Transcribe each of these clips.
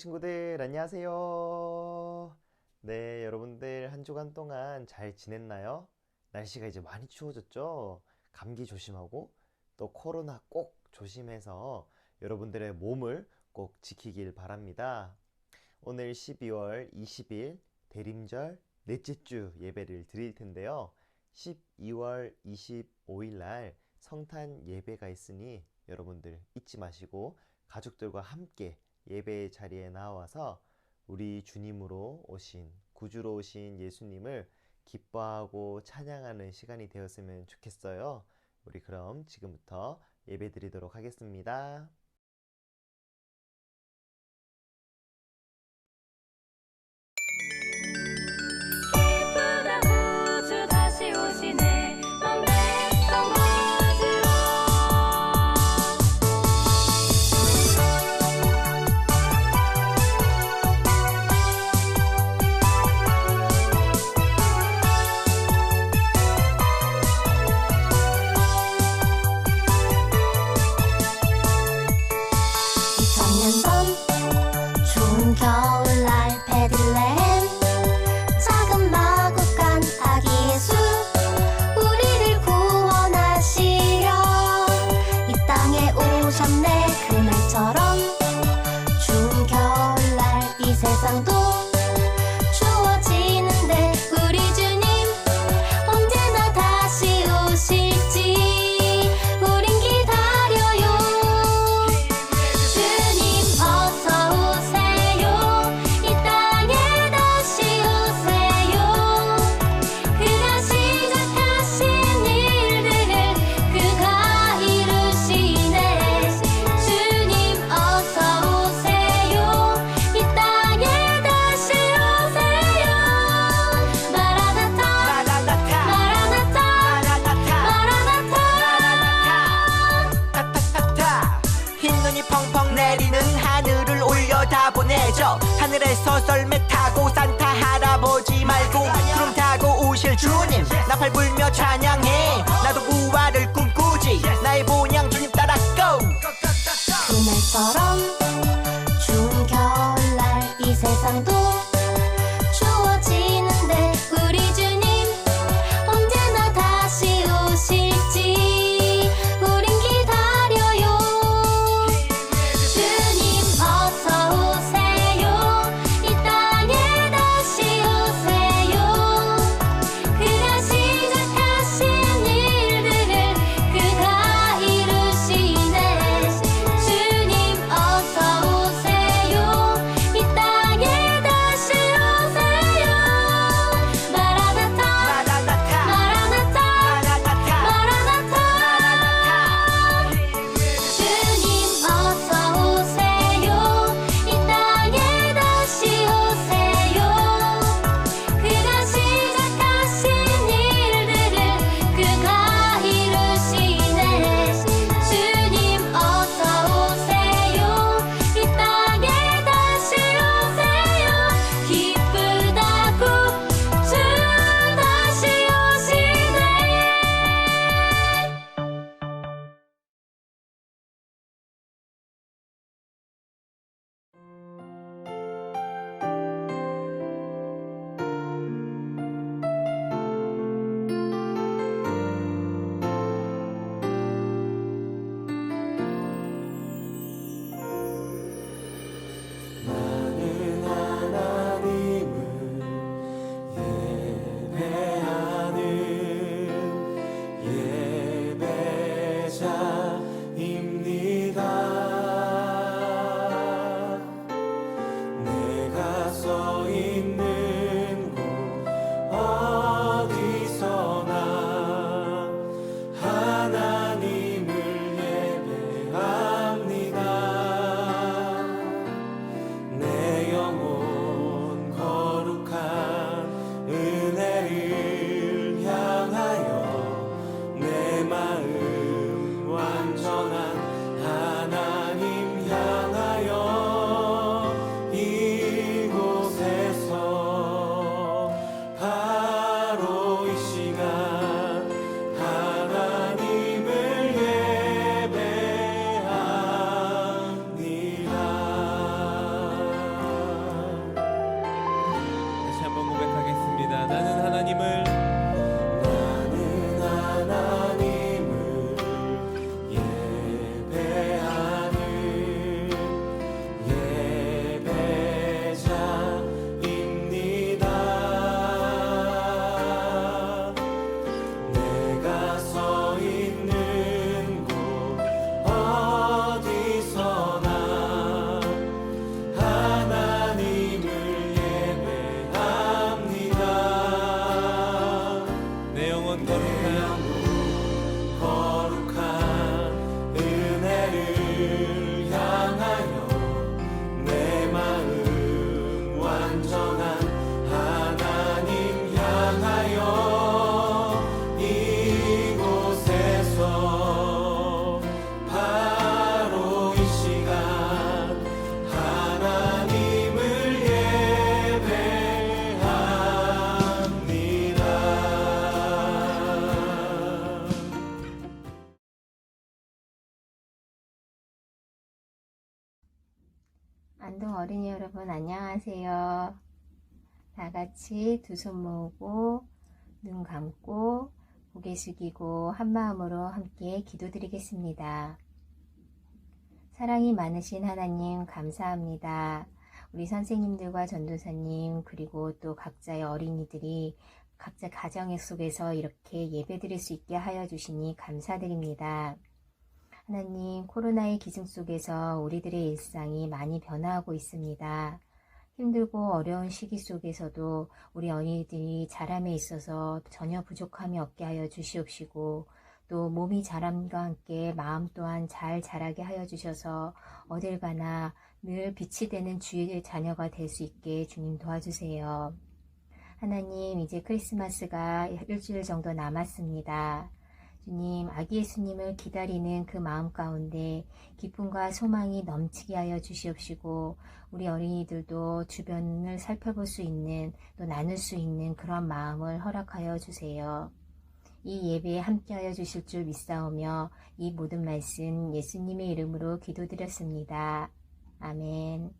친구들 안녕하세요. 네, 여러분들 한 주간 동안 잘 지냈나요? 날씨가 이제 많이 추워졌죠? 감기 조심하고 또 코로나 꼭 조심해서 여러분들의 몸을 꼭 지키길 바랍니다. 오늘 12월 20일 대림절 넷째 주 예배를 드릴 텐데요. 12월 25일 날 성탄 예배가 있으니 여러분들 잊지 마시고 가족들과 함께 예배 자리에 나와서 우리 주님으로 오신 구주로 오신 예수님을 기뻐하고 찬양하는 시간이 되었으면 좋겠어요. 우리 그럼 지금부터 예배 드리도록 하겠습니다. sensação é dor. 안동 어린이 여러분 안녕하세요. 다 같이 두 손 모으고 눈 감고 고개 숙이고 한 마음으로 함께 기도드리겠습니다. 사랑이 많으신 하나님 감사합니다. 우리 선생님들과 전도사님 그리고 또 각자의 어린이들이 각자 가정 속에서 이렇게 예배드릴 수 있게 하여 주시니 감사드립니다. 하나님, 코로나의 기승 속에서 우리들의 일상이 많이 변화하고 있습니다. 힘들고 어려운 시기 속에서도 우리 어린이들이 자람에 있어서 전혀 부족함이 없게 하여 주시옵시고, 또 몸이 자람과 함께 마음 또한 잘 자라게 하여 주셔서 어딜 가나 늘 빛이 되는 주의 자녀가 될 수 있게 주님 도와주세요. 하나님, 이제 크리스마스가 일주일 정도 남았습니다. 주님, 아기 예수님을 기다리는 그 마음 가운데 기쁨과 소망이 넘치게 하여 주시옵시고, 우리 어린이들도 주변을 살펴볼 수 있는, 또 나눌 수 있는 그런 마음을 허락하여 주세요. 이 예배에 함께하여 주실 줄 믿사오며, 이 모든 말씀 예수님의 이름으로 기도드렸습니다. 아멘.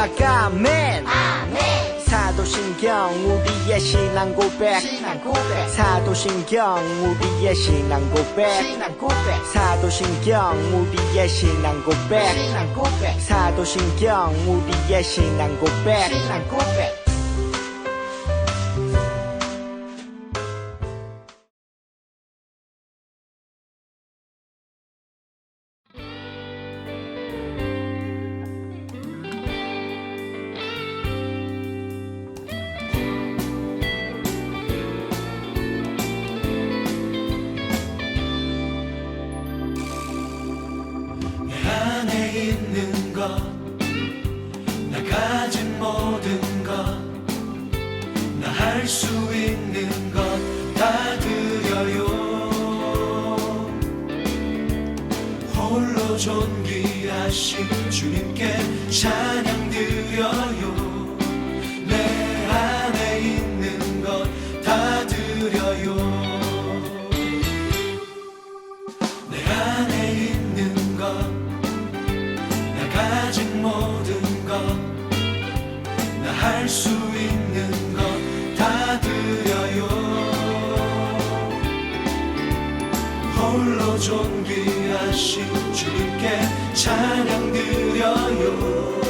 마지막 아멘. 사도신경 우리의 신앙 고백. 사도신경 우리의 신앙 고백. 사도신경 우리의 신앙 고백. 사도신경 우리의 신앙 고백 존귀하신 주님께 찬양 드려요.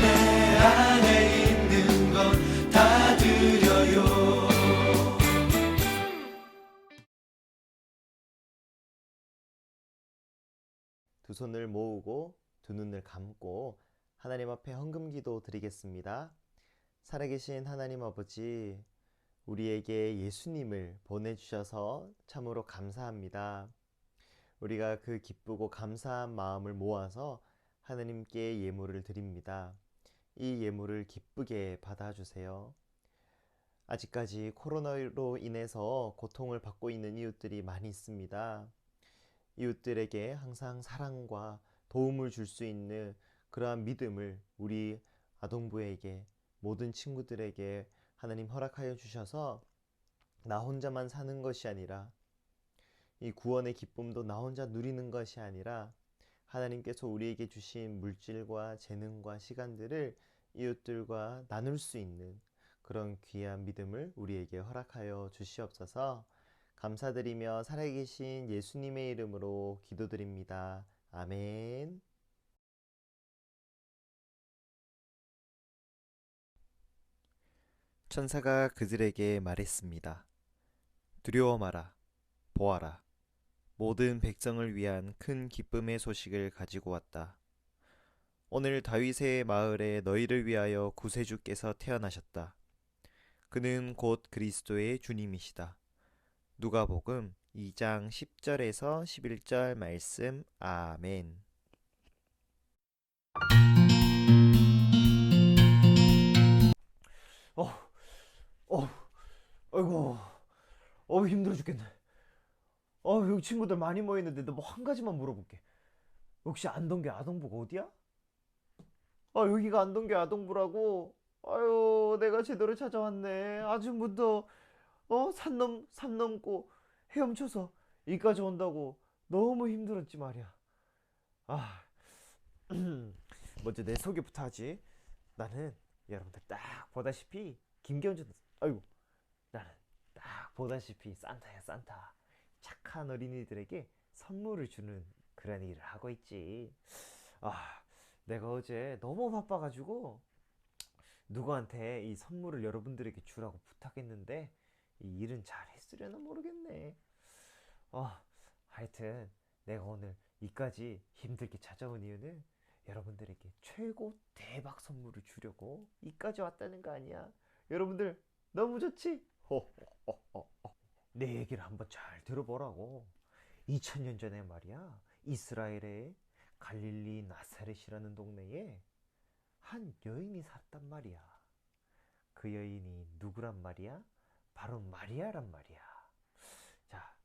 내 안에 있는 것 다 드려요. 두 손을 모으고 두 눈을 감고 하나님 앞에 헌금 기도 드리겠습니다. 살아계신 하나님 아버지, 우리에게 예수님을 보내주셔서 참으로 감사합니다. 우리가 그 기쁘고 감사한 마음을 모아서 하나님께 예물을 드립니다. 이 예물을 기쁘게 받아주세요. 아직까지 코로나로 인해서 고통을 받고 있는 이웃들이 많이 있습니다. 이웃들에게 항상 사랑과 도움을 줄 수 있는 그러한 믿음을 우리 아동부에게 모든 친구들에게 하나님 허락하여 주셔서 나 혼자만 사는 것이 아니라 이 구원의 기쁨도 나 혼자 누리는 것이 아니라 하나님께서 우리에게 주신 물질과 재능과 시간들을 이웃들과 나눌 수 있는 그런 귀한 믿음을 우리에게 허락하여 주시옵소서 감사드리며 살아계신 예수님의 이름으로 기도드립니다. 아멘. 천사가 그들에게 말했습니다. 두려워 마라. 보아라. 모든 백성을 위한 큰 기쁨의 소식을 가지고 왔다. 오늘 다윗의 마을에 너희를 위하여 구세주께서 태어나셨다. 그는 곧 그리스도의 주님이시다. 누가복음 2장 10절에서 11절 말씀 아멘. 어, 어, 아이고, 어 힘들어 죽겠네. 어 여기 친구들 많이 모여 있는데 너 뭐 한 가지만 물어볼게. 혹시 안동계 아동부가 어디야? 아 여기가 안동계 아동부라고? 아유 내가 제대로 찾아왔네. 아침부터 어 산 넘 산 넘고 헤엄쳐서 여기까지 온다고 너무 힘들었지 말이야. 아 먼저 내 소개부터 하지. 나는 여러분들 딱 보다시피 김경준 아이고 나는 딱 보다시피 산타야 산타 착한 어린이들에게 선물을 주는 그런 일을 하고 있지 아 내가 어제 너무 바빠가지고 누구한테 이 선물을 여러분들에게 주라고 부탁했는데 이 일은 잘 했으려나 모르겠네 아 하여튼 내가 오늘 이까지 힘들게 찾아온 이유는 여러분들에게 최고 대박 선물을 주려고 이까지 왔다는 거 아니야. 여러분들 너무 좋지? 호호호호. 내 얘기를 한번 잘 들어보라고. 2000년 전에 말이야. 이스라엘의 갈릴리 나사렛이라는 동네에 한 여인이 살았단 말이야. 그 여인이 누구란 말이야? 바로 마리아란 말이야. 자,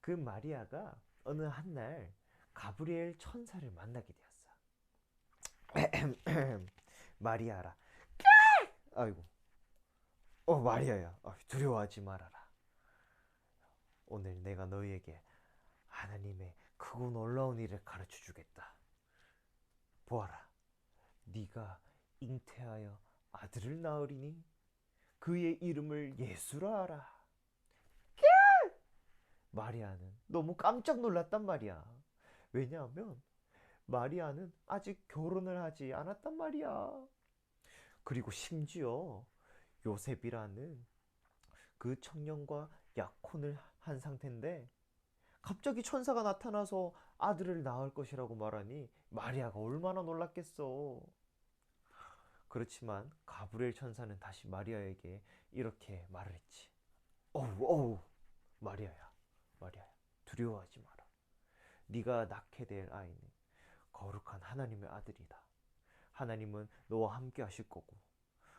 그 마리아가 어느 한 날 가브리엘 천사를 만나게 되었어. 마리아라. 아이고. 어, 마리아야. 아, 두려워하지 말아라. 오늘 내가 너희에게 하나님의 크고 놀라운 일을 가르쳐 주겠다. 보아라. 네가 잉태하여 아들을 낳으리니 그의 이름을 예수라 하라. 마리아는 너무 깜짝 놀랐단 말이야. 왜냐하면 마리아는 아직 결혼을 하지 않았단 말이야. 그리고 심지어 요셉이라는 그 청년과 약혼을 한 상태인데 갑자기 천사가 나타나서 아들을 낳을 것이라고 말하니 마리아가 얼마나 놀랐겠어. 그렇지만 가브리엘 천사는 다시 마리아에게 이렇게 말을 했지. 어우, 어우, 마리아야, 마리아야, 두려워하지 마라. 네가 낳게 될 아이는 거룩한 하나님의 아들이다. 하나님은 너와 함께 하실 거고,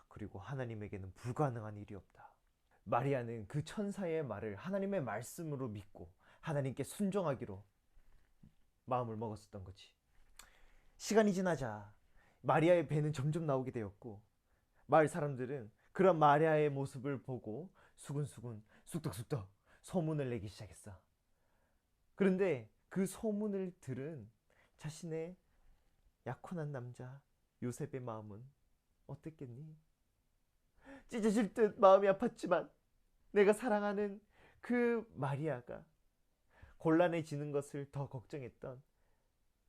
그리고 하나님에게는 불가능한 일이 없다. 마리아는 그 천사의 말을 하나님의 말씀으로 믿고 하나님께 순종하기로 마음을 먹었었던 거지. 시간이 지나자 마리아의 배는 점점 나오게 되었고 마을 사람들은 그런 마리아의 모습을 보고 수근수근 쑥덕쑥덕 소문을 내기 시작했어. 그런데 그 소문을 들은 자신의 약혼한 남자 요셉의 마음은 어땠겠니? 찢어질 듯 마음이 아팠지만 내가 사랑하는 그 마리아가 곤란해지는 것을 더 걱정했던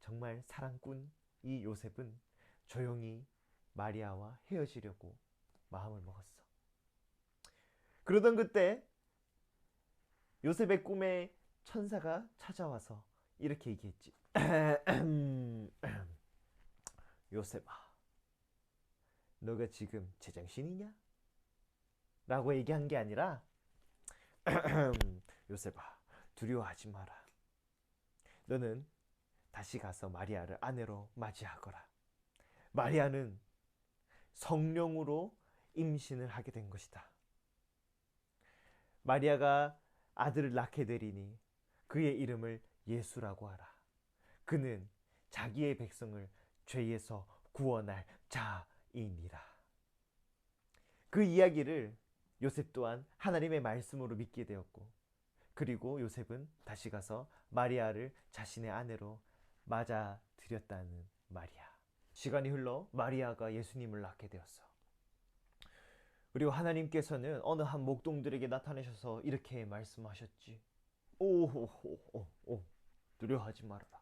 정말 사랑꾼 이 요셉은 조용히 마리아와 헤어지려고 마음을 먹었어. 그러던 그때 요셉의 꿈에 천사가 찾아와서 이렇게 얘기했지. 요셉아, 너가 지금 제정신이냐? 라고 얘기한 게 아니라 요셉아, 두려워하지 마라. 너는 다시 가서 마리아를 아내로 맞이하거라. 마리아는 성령으로 임신을 하게 된 것이다. 마리아가 아들을 낳게 되리니 그의 이름을 예수라고 하라. 그는 자기의 백성을 죄에서 구원할 그 이야기를 요셉 또한 하나님의 말씀으로 믿게 되었고 그리고 요셉은 다시 가서 마리아를 자신의 아내로 맞아들였다는 말이야. 시간이 흘러 마리아가 예수님을 낳게 되었어. 그리고 하나님께서는 어느 한 목동들에게 나타내셔서 이렇게 말씀하셨지. 오호호호 오, 두려워하지 말아라.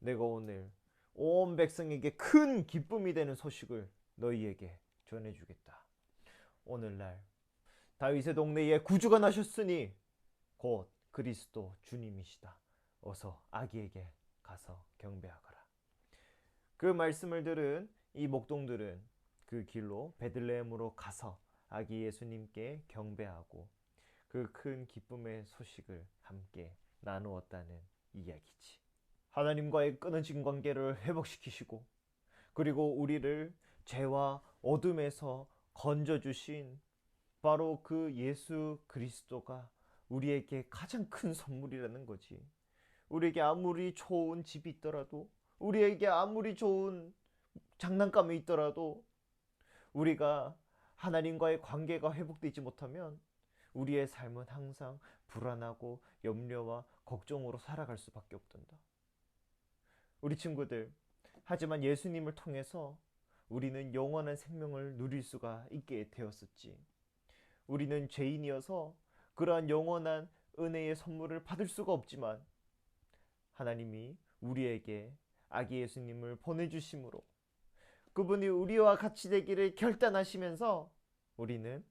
내가 오늘 온 백성에게 큰 기쁨이 되는 소식을 너희에게 전해주겠다. 오늘날 다윗의 동네에 구주가 나셨으니 곧 그리스도 주님이시다. 어서 아기에게 가서 경배하거라. 그 말씀을 들은 이 목동들은 그 길로 베들레헴으로 가서 아기 예수님께 경배하고 그 큰 기쁨의 소식을 함께 나누었다는 이야기지. 하나님과의 끊어진 관계를 회복시키시고 그리고 우리를 죄와 어둠에서 건져주신 바로 그 예수 그리스도가 우리에게 가장 큰 선물이라는 거지. 우리에게 아무리 좋은 집이 있더라도, 우리에게 아무리 좋은 장난감이 있더라도, 우리가 하나님과의 관계가 회복되지 못하면 우리의 삶은 항상 불안하고 염려와 걱정으로 살아갈 수밖에 없단다. 우리 친구들, 하지만 예수님을 통해서 우리는 영원한 생명을 누릴 수가 있게 되었었지. 우리는 죄인이어서 그러한 영원한 은혜의 선물을 받을 수가 없지만 하나님이 우리에게 아기 예수님을 보내주심으로 그분이 우리와 같이 되기를 결단하시면서 우리는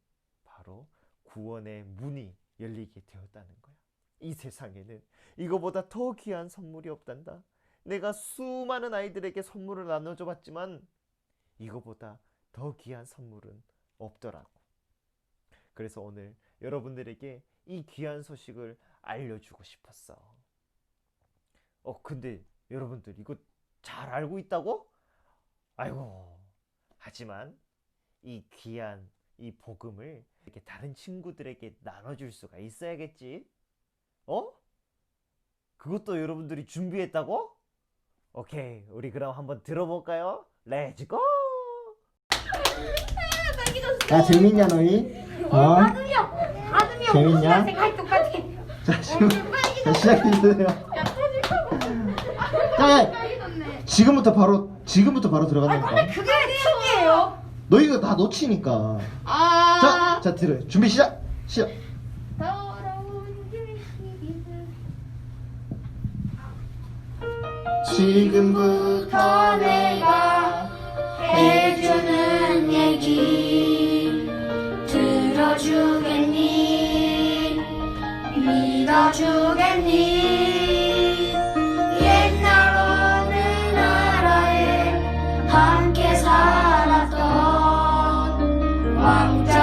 바로 구원의 문이 열리게 되었다는 거야. 이 세상에는 이거보다 더 귀한 선물이 없단다. 내가 수많은 아이들에게 선물을 나눠줘 봤지만 이거보다 더 귀한 선물은 없더라고. 그래서 오늘 여러분들에게 이 귀한 소식을 알려주고 싶었어. 어, 근데 여러분들 이거 잘 알고 있다고? 아이고. 하지만 이 귀한 이 복음을 이렇게 다른 친구들에게 나눠줄 수가 있어야겠지. 어? 그것도 여러분들이 준비했다고? 오케이, 우리 그럼 한번 들어볼까요? 렛츠고! 야 재밌냐 너희? 어? 아들이 형! 재밌냐? 무슨 색깔 똑같아! 자 지금 자, 시작해주세요. 자 지금부터 바로 지금부터 바로 들어간다니까. 그게 춤이에요? 너희가 다 놓치니까. 아... 자, 자 들어. 준비 시작. 시작. 지금부터 내가 해 주겠니? 옛날 어느 나라에 함께 살았던 왕자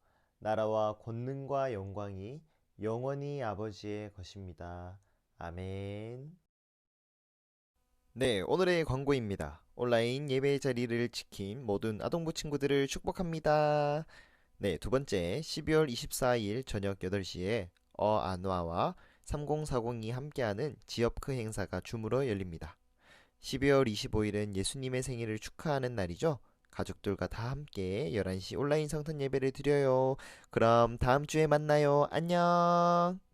나라와 권능과 영광이 영원히 아버지의 것입니다. 아멘. 네, 오늘의 광고입니다. 온라인 예배 자리를 지킨 모든 아동부 친구들을 축복합니다. 네, 두 번째 12월 24일 저녁 8시에 어안화와 3040이 함께하는 지역크 행사가 줌으로 열립니다. 12월 25일은 예수님의 생일을 축하하는 날이죠. 가족들과 다 함께 11시 온라인 성탄 예배를 드려요. 그럼 다음 주에 만나요. 안녕.